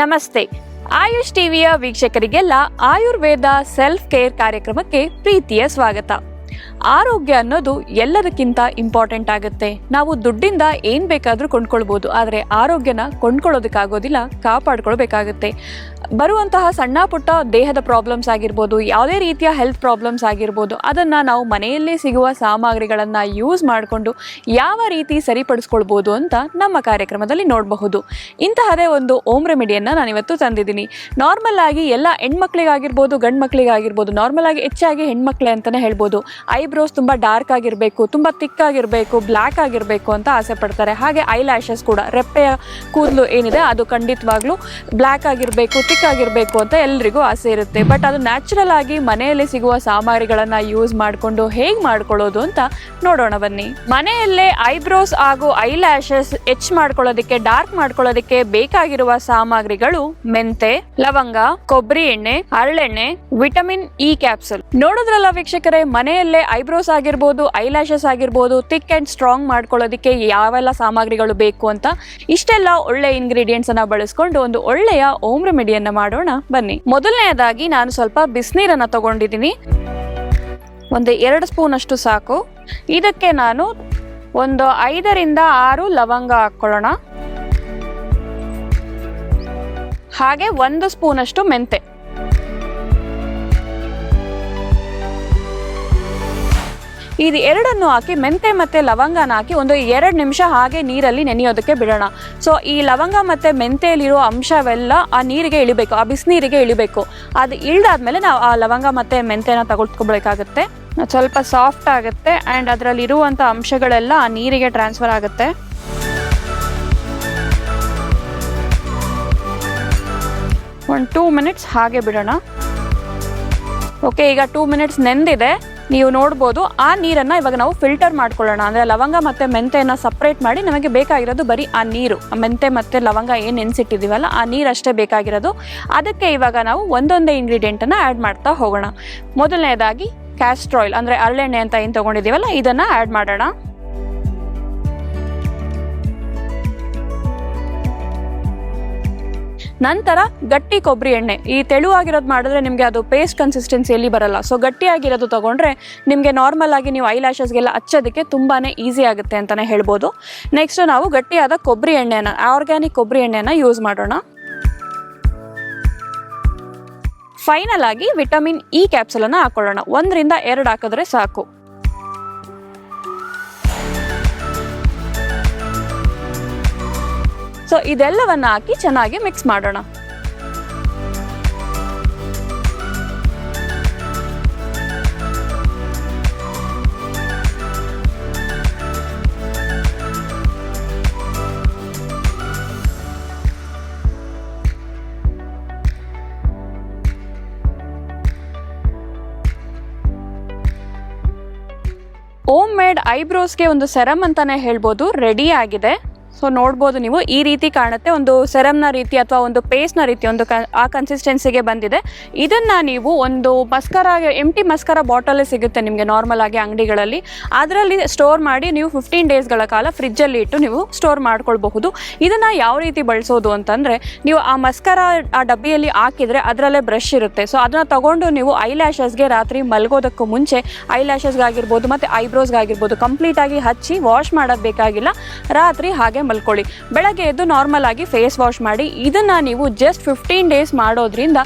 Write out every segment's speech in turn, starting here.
ನಮಸ್ತೆ. ಆಯುಷ್ ಟಿವಿಯ ವೀಕ್ಷಕರಿಗೆಲ್ಲ Ayurveda self care ಕಾರ್ಯಕ್ರಮಕ್ಕೆ ಪ್ರೀತಿಯ ಸ್ವಾಗತ. ಆರೋಗ್ಯ ಅನ್ನೋದು ಎಲ್ಲದಕ್ಕಿಂತ ಇಂಪಾರ್ಟೆಂಟ್ ಆಗುತ್ತೆ. ನಾವು ದುಡ್ಡಿಂದ ಏನ್ ಬೇಕಾದರೂ ಕೊಂಡ್ಕೊಳ್ಬೋದು, ಆದರೆ ಆರೋಗ್ಯನ ಕೊಂಡ್ಕೊಳ್ಳೋದಕ್ಕಾಗೋದಿಲ್ಲ ಕಾಪಾಡ್ಕೊಳ್ಬೇಕಾಗುತ್ತೆ. ಬರುವಂತಹ ಸಣ್ಣ ಪುಟ್ಟ ದೇಹದ ಪ್ರಾಬ್ಲಮ್ಸ್ ಆಗಿರ್ಬೋದು, ಯಾವುದೇ ರೀತಿಯ ಹೆಲ್ತ್ ಪ್ರಾಬ್ಲಮ್ಸ್ ಆಗಿರ್ಬೋದು, ಅದನ್ನು ನಾವು ಮನೆಯಲ್ಲೇ ಸಿಗುವ ಸಾಮಗ್ರಿಗಳನ್ನು ಯೂಸ್ ಮಾಡಿಕೊಂಡು ಯಾವ ರೀತಿ ಸರಿಪಡಿಸ್ಕೊಳ್ಬೋದು ಅಂತ ನಮ್ಮ ಕಾರ್ಯಕ್ರಮದಲ್ಲಿ ನೋಡಬಹುದು. ಇಂತಹದೇ ಒಂದು ಓಮ್ ರೆಮಿಡಿಯನ್ನು ನಾನಿವತ್ತು ತಂದಿದ್ದೀನಿ. ನಾರ್ಮಲ್ ಆಗಿ ಎಲ್ಲ ಹೆಣ್ಮಕ್ಳಿಗಾಗಿರ್ಬೋದು ಗಂಡು ಮಕ್ಕಳಿಗಾಗಿರ್ಬೋದು ನಾರ್ಮಲ್ ಆಗಿ ಹೆಚ್ಚಾಗಿ ಹೆಣ್ಮಕ್ಳೆ ಅಂತಲೇ ಹೇಳ್ಬೋದು. ಐಬ್ರೋಸ್ ತುಂಬ ಡಾರ್ಕ್ ಆಗಿರಬೇಕು, ತುಂಬ ತಿಕ್ ಆಗಿರಬೇಕು, ಬ್ಲ್ಯಾಕ್ ಆಗಿರಬೇಕು ಅಂತ ಆಸೆ ಪಡ್ತಾರೆ. ಹಾಗೆ ಐ ಲ್ಯಾಶಸ್ ಕೂಡ, ರೆಪ್ಪೆಯ ಕೂದಲು ಏನಿದೆ ಅದು ಖಂಡಿತವಾಗ್ಲೂ ಬ್ಲ್ಯಾಕ್ ಆಗಿರಬೇಕು ತಿಕ್ ಆಗಿರಬೇಕು ಅಂತ ಎಲ್ರಿಗೂ ಆಸೆ ಇರುತ್ತೆ. ಬಟ್ ಅದು ನ್ಯಾಚುರಲ್ ಆಗಿ ಮನೆಯಲ್ಲಿ ಸಿಗುವ ಸಾಮಗ್ರಿಗಳನ್ನ ಯೂಸ್ ಮಾಡಿಕೊಂಡು ಹೇಗೆ ಮಾಡ್ಕೊಳ್ಳೋದು ಅಂತ ನೋಡೋಣ ಬನ್ನಿ. ಮನೆಯಲ್ಲೇ ಐಬ್ರೋಸ್ ಹಾಗೂ ಐ ಲ್ಯಾಶಸ್ ಎಚ್ ಮಾಡ್ಕೊಳ್ಳೋದಕ್ಕೆ, ಡಾರ್ಕ್ ಮಾಡ್ಕೊಳ್ಳೋದಕ್ಕೆ ಬೇಕಾಗಿರುವ ಸಾಮಗ್ರಿಗಳು ಮೆಂತೆ, ಲವಂಗ, ಕೊಬ್ಬರಿ ಎಣ್ಣೆ ಹರಳೆಣ್ಣೆ ವಿಟಮಿನ್ ಇ ಕ್ಯಾಪ್ಸುಲ್. ನೋಡೋದ್ರಲ್ಲ ವೀಕ್ಷಕರೇ, ಮನೆಯಲ್ಲೇ ಐಬ್ರೋಸ್ ಆಗಿರ್ಬೋದು ಐ ಲ್ಯಾಶಸ್ ಆಗಿರ್ಬೋದು ಥಿಕ್ ಆ್ಯಂಡ್ ಸ್ಟ್ರಾಂಗ್ ಮಾಡ್ಕೊಳ್ಳೋದಕ್ಕೆ ಯಾವೆಲ್ಲ ಸಾಮಗ್ರಿಗಳು ಬೇಕು ಅಂತ ಇಷ್ಟೆಲ್ಲ ಒಳ್ಳೆ ಇಂಗ್ರೀಡಿಯೆಂಟ್ಸ್ ಅನ್ನ ಬಳಸ್ಕೊಂಡು ಒಂದು ಒಳ್ಳೆಯ ಓಮ್ ರೆಮಿಡಿಯನ್ನ ಮಾಡೋಣ. ಬನ್ನಿ. ಮೊದಲನೆಯದಾಗಿ ನಾನು ಸ್ವಲ್ಪ ಬಿಸಿನೀರನ್ನ ತಗೊಂಡಿದ್ದೀನಿ. ಒಂದು ಎರಡು ಸ್ಪೂನ್ ಅಷ್ಟು ಸಾಕು. ಇದಕ್ಕೆ ನಾನು ಒಂದು ಐದರಿಂದ ಆರು ಲವಂಗ ಹಾಕ್ಕೊಳ್ಳೋಣ. ಹಾಗೆ ಒಂದು ಸ್ಪೂನ್ ಅಷ್ಟು ಮೆಂತೆ. ಇದು ಎರಡನ್ನು ಹಾಕಿ ಮೆಂತೆ ಮತ್ತೆ ಲವಂಗನ ಹಾಕಿ ಒಂದು ಎರಡು ನಿಮಿಷ ಹಾಗೆ ನೀರಲ್ಲಿ ನೆನೆಯೋದಕ್ಕೆ ಬಿಡೋಣ. ಸೊ ಈ ಲವಂಗ ಮತ್ತೆ ಮೆಂತೆಯಲ್ಲಿರೋ ಅಂಶವೆಲ್ಲ ಆ ನೀರಿಗೆ ಇಳಿಬೇಕು, ಆ ಬಿಸಿನೀರಿಗೆ ಇಳಿಬೇಕು. ಅದು ಇಳ್ದಾದ್ಮೇಲೆ ನಾವು ಆ ಲವಂಗ ಮತ್ತೆ ಮೆಂತೆನ ತಗೊಳ್ಕೊಬೇಕಾಗುತ್ತೆ ಸ್ವಲ್ಪ ಸಾಫ್ಟ್ ಆಗುತ್ತೆ ಆ್ಯಂಡ್ ಅದರಲ್ಲಿ ಇರುವಂಥ ಅಂಶಗಳೆಲ್ಲ ಆ ನೀರಿಗೆ ಟ್ರಾನ್ಸ್ಫರ್ ಆಗುತ್ತೆ. ಒಂದು ಟೂ ಮಿನಿಟ್ಸ್ ಹಾಗೆ ಬಿಡೋಣ. ಓಕೆ ಈಗ ಟೂ ಮಿನಿಟ್ಸ್ ನೆಂದಿದೆ. ನೀವು ನೋಡ್ಬೋದು, ಆ ನೀರನ್ನು ಇವಾಗ ನಾವು ಫಿಲ್ಟರ್ ಮಾಡ್ಕೊಳ್ಳೋಣ. ಅಂದರೆ ಲವಂಗ ಮತ್ತು ಮೆಂತೆಯನ್ನು ಸಪ್ರೇಟ್ ಮಾಡಿ ನಮಗೆ ಬೇಕಾಗಿರೋದು ಬರೀ ಆ ನೀರು. ಮೆಂತೆ ಮತ್ತು ಲವಂಗ ಏನು ನೆನೆಸಿಟ್ಟಿದ್ದೀವಲ್ಲ ಆ ನೀರಷ್ಟೇ ಬೇಕಾಗಿರೋದು. ಅದಕ್ಕೆ ಇವಾಗ ನಾವು ಒಂದೊಂದೇ ಇಂಗ್ರೀಡಿಯೆಂಟನ್ನು ಆ್ಯಡ್ ಮಾಡ್ತಾ ಹೋಗೋಣ. ಮೊದಲನೇದಾಗಿ ಕ್ಯಾಸ್ಟ್ರಾಯಿಲ್ ಅಂದರೆ ಅರಳೆಣ್ಣೆ ಅಂತ ಏನು ತೊಗೊಂಡಿದ್ದೀವಲ್ಲ, ಇದನ್ನು ಆ್ಯಡ್ ಮಾಡೋಣ. ನಂತರ ಗಟ್ಟಿ ಕೊಬ್ಬರಿ ಎಣ್ಣೆ. ಈ ತೆಳುವಾಗಿರೋದು ಮಾಡಿದ್ರೆ ನಿಮಗೆ ಅದು ಪೇಸ್ಟ್ ಕನ್ಸಿಸ್ಟೆನ್ಸಿಯಲ್ಲಿ ಬರಲ್ಲ. ಸೊ ಗಟ್ಟಿಯಾಗಿರೋದು ತೊಗೊಂಡ್ರೆ ನಿಮಗೆ ನಾರ್ಮಲ್ ಆಗಿ ನೀವು ಐ ಲ್ಯಾಶಸ್ಗೆಲ್ಲ ಹಚ್ಚೋದಕ್ಕೆ ತುಂಬಾ ಈಸಿ ಆಗುತ್ತೆ ಅಂತಲೇ ಹೇಳ್ಬೋದು. ನೆಕ್ಸ್ಟ್ ನಾವು ಗಟ್ಟಿಯಾದ ಕೊಬ್ಬರಿ ಎಣ್ಣೆನ ಆರ್ಗ್ಯಾನಿಕ್ ಕೊಬ್ಬರಿ ಎಣ್ಣೆನ ಯೂಸ್ ಮಾಡೋಣ. ಫೈನಲ್ ಆಗಿ ವಿಟಮಿನ್ ಇ ಕ್ಯಾಪ್ಸುಲನ್ನು ಹಾಕೊಳ್ಳೋಣ. ಒಂದರಿಂದ ಎರಡು ಹಾಕಿದ್ರೆ ಸಾಕು. ಸೊ ಇದೆಲ್ಲವನ್ನು ಹಾಕಿ ಚೆನ್ನಾಗಿ ಮಿಕ್ಸ್ ಮಾಡೋಣ. ಓಮ್ ಮೇಡ್ ಐಬ್ರೋಸ್ಗೆ ಒಂದು ಸೆರಮ್ ಅಂತಾನೆ ಹೇಳ್ಬೋದು. ರೆಡಿ ಆಗಿದೆ. ಸೊ ನೋಡ್ಬೋದು ನೀವು ಈ ರೀತಿ ಕಾಣುತ್ತೆ. ಒಂದು ಸೆರಮ್ನ ರೀತಿ ಅಥವಾ ಒಂದು ಪೇಸ್ಟ್ನ ರೀತಿ ಒಂದು ಕ, ಆ ಕನ್ಸಿಸ್ಟೆನ್ಸಿಗೆ ಬಂದಿದೆ. ಇದನ್ನು ನೀವು ಒಂದು ಮಸ್ಕರ ಎಂಟಿ ಮಸ್ಕರ ಬಾಟಲೇ ಸಿಗುತ್ತೆ ನಿಮಗೆ ನಾರ್ಮಲ್ ಆಗಿ ಅಂಗಡಿಗಳಲ್ಲಿ. ಅದರಲ್ಲಿ ಸ್ಟೋರ್ ಮಾಡಿ ನೀವು ಫಿಫ್ಟೀನ್ ಡೇಸ್ಗಳ ಕಾಲ ಫ್ರಿಜ್ಜಲ್ಲಿ ಇಟ್ಟು ನೀವು ಸ್ಟೋರ್ ಮಾಡ್ಕೊಳ್ಬಹುದು. ಇದನ್ನು ಯಾವ ರೀತಿ ಬಳಸೋದು ಅಂತಂದರೆ, ನೀವು ಆ ಮಸ್ಕರ ಆ ಡಬ್ಬಿಯಲ್ಲಿ ಹಾಕಿದರೆ ಅದರಲ್ಲೇ ಬ್ರಷ್ ಇರುತ್ತೆ. ಸೊ ಅದನ್ನು ತಗೊಂಡು ನೀವು ಐ ಲ್ಯಾಶಸ್ಗೆ ರಾತ್ರಿ ಮಲಗೋದಕ್ಕೂ ಮುಂಚೆ ಐ ಲ್ಯಾಶಸ್ಗಾಗಿರ್ಬೋದು ಮತ್ತು ಐಬ್ರೋಸ್ಗಾಗಿರ್ಬೋದು ಕಂಪ್ಲೀಟಾಗಿ ಹಚ್ಚಿ ವಾಶ್ ಮಾಡೋದು ಬೇಕಾಗಿಲ್ಲ. ರಾತ್ರಿ ಹಾಗೆ ಮಲ್ಕೊಳ್ಳಿ. ಬೆಳಗ್ಗೆ ಎದ್ದು ನಾರ್ಮಲ್ ಆಗಿ ಫೇಸ್ ವಾಶ್ ಮಾಡಿ, ಇದನ್ನು ನೀವು ಜಸ್ಟ್ ಫಿಫ್ಟೀನ್ ಡೇಸ್ ಮಾಡೋದ್ರಿಂದ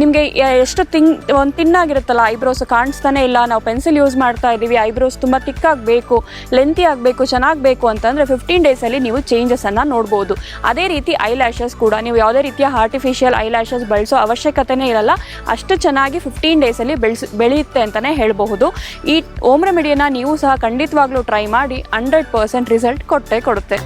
ನಿಮಗೆ ಎಷ್ಟು ತಿನ್, ಒಂದು ತಿನ್ನಾಗಿರುತ್ತಲ್ಲ ಐಬ್ರೋಸ್ ಕಾಣಿಸ್ತಾನೆ ಇಲ್ಲ, ನಾವು ಪೆನ್ಸಿಲ್ ಯೂಸ್ ಮಾಡ್ತಾ ಇದ್ದೀವಿ ಐಬ್ರೋಸ್ ತುಂಬ ತಿಕ್ಕಾಗಬೇಕು ಲೆಂತಿ ಆಗಬೇಕು ಚೆನ್ನಾಗಿ ಬೇಕು ಅಂತಂದರೆ ಫಿಫ್ಟೀನ್ ಡೇಸಲ್ಲಿ ನೀವು ಚೇಂಜಸನ್ನು ನೋಡ್ಬೋದು. ಅದೇ ರೀತಿ ಐ ಲ್ಯಾಶಸ್ ಕೂಡ, ನೀವು ಯಾವುದೇ ರೀತಿಯ ಆರ್ಟಿಫಿಷಿಯಲ್ ಐ ಲ್ಯಾಶಸ್ ಬಳಸೋ ಅವಶ್ಯಕತೆನೇ ಇರಲ್ಲ, ಅಷ್ಟು ಚೆನ್ನಾಗಿ ಫಿಫ್ಟೀನ್ ಡೇಸಲ್ಲಿ ಬೆಳೆಸ್, ಬೆಳೆಯುತ್ತೆ ಅಂತಲೇ ಹೇಳಬಹುದು. ಈ ಓಮ್ ರೆಮಿಡಿಯನ್ನ ನೀವು ಸಹ ಖಂಡಿತವಾಗ್ಲೂ ಟ್ರೈ ಮಾಡಿ ಹಂಡ್ರೆಡ್ ಪರ್ಸೆಂಟ್ ರಿಸಲ್ಟ್ ಕೊಟ್ಟೇ ಕೊಡುತ್ತೆ.